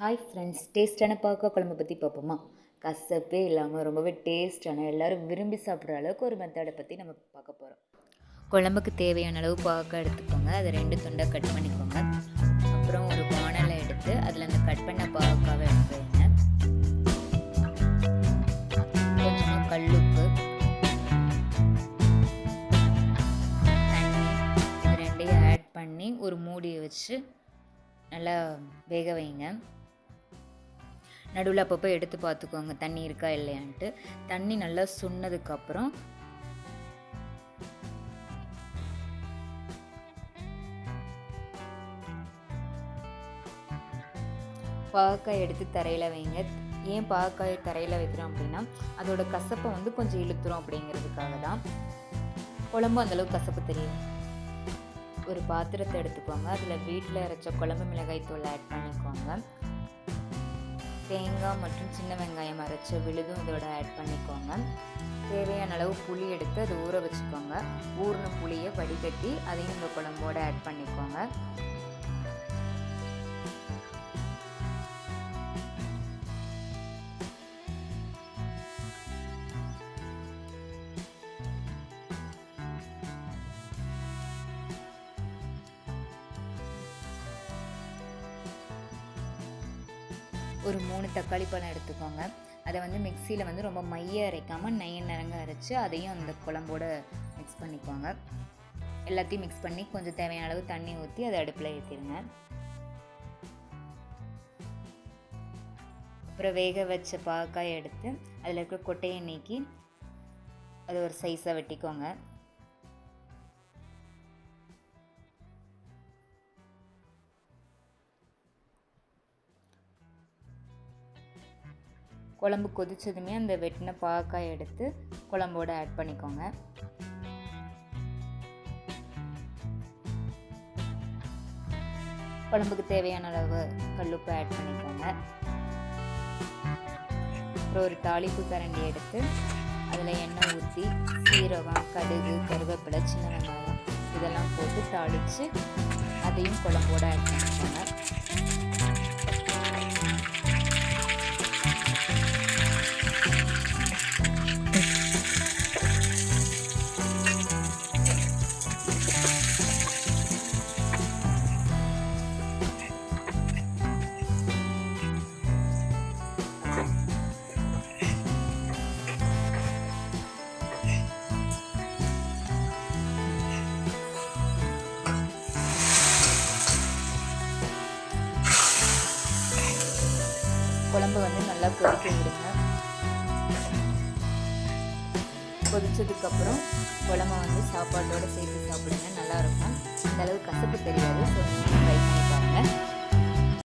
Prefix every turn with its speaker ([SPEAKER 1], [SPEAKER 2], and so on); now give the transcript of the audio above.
[SPEAKER 1] Hi friends டேஸ்டான பாக்கா குழம்பு பற்றி பார்ப்போமா? கசப்பே இல்லாமல் ரொம்பவே டேஸ்டான எல்லோரும் விரும்பி சாப்பிட்ற அளவுக்கு ஒரு மெத்தடை பற்றி நம்ம பார்க்க போகிறோம் குழம்புக்கு தேவையான அளவு பாக்க எடுத்துக்கோங்க. அதை ரெண்டு துண்டாக கட் பண்ணிக்கோங்க. அப்புறம் ஒரு வானலை எடுத்து அதில் அந்த கட் பண்ண பாவக்காவை எடுத்து வைங்க. கொஞ்சமாக கல்லுப்பு தண்ணி இது ரெண்டையும் ஆட் பண்ணி ஒரு மூடியை வச்சு நல்லா வேக வைங்க. நடுவில் அப்பப்போ எடுத்து பார்த்துக்கோங்க. தண்ணி இருக்கா இல்லையான்ட்டு. தண்ணி நல்லா சுண்ணதுக்கப்புறம் பாகக்காய் எடுத்து தரையில் வைங்க. ஏன் பாகக்காய் தரையில் வைக்கிறோம் அப்படின்னா அதோட கசப்பை வந்து கொஞ்சம் இழுத்துரும் அப்படிங்கிறதுக்காக தான். குழம்பு அந்தளவுக்கு கசப்பு தெரியும். ஒரு பாத்திரத்தை எடுத்துக்கோங்க. அதில் வீட்டில் அரைச்ச குழம்பு மிளகாய் தூள் ஆட் பண்ணிக்கோங்க. தேங்காய் மற்றும் சின்ன வெங்காயம் அரைச்ச விழுதும் இதோட ஆட் பண்ணிக்கோங்க. தேவையான அளவு புளி எடுத்து அதை ஊற வச்சுக்கோங்க. ஊறின புளியை வடிகட்டி அதையும் இந்த குழம்போடு ஆட் பண்ணிக்கோங்க. ஒரு மூணு தக்காளி பழம் எடுத்துக்கோங்க. அதை வந்து மிக்சியில் வந்து ரொம்ப மைய அரைக்காமல் நெய்ய நிறங்க அரைச்சி அதையும் அந்த குழம்போடு மிக்ஸ் பண்ணிக்கோங்க. எல்லாத்தையும் மிக்ஸ் பண்ணி கொஞ்சம் தேவையான அளவு தண்ணி ஊற்றி அதை அடுப்பில் ஏற்றிடுங்க அப்புறம் வேக வச்ச பாக்காய் எடுத்து அதில் இருக்கிற கொட்டையை நீக்கி அது ஒரு சைஸாக வெட்டிக்கோங்க. குழம்பு கொதித்ததுமே அந்த வெட்டின பாக்காய் எடுத்து குழம்போடு ஆட் பண்ணிக்கோங்க. குழம்புக்கு தேவையான அளவு கல்லுப்பு ஆட் பண்ணிக்கோங்க. அப்புறம் ஒரு தாளிப்பு கரண்டி எடுத்து அதில் எண்ணெய் ஊற்றி சீரகம் கடுகு கருவேப்பிலை சின்ன வெங்காயம் இதெல்லாம் போட்டு தாளித்து அதையும் குழம்போடு ஆட் பண்ணிக்கோங்க. குழம்பு வந்து நல்லா கொதிக்க விடுங்க கொதிச்சதுக்கப்புறம் குழம்பு வந்து சாப்பாட்டோடு சேர்த்து சாப்பிடுங்க. நல்லாயிருக்கும் இந்தளவு கசப்பு தெரியாது ஸோ நீங்கள் ட்ரை பண்ணி பாருங்கள்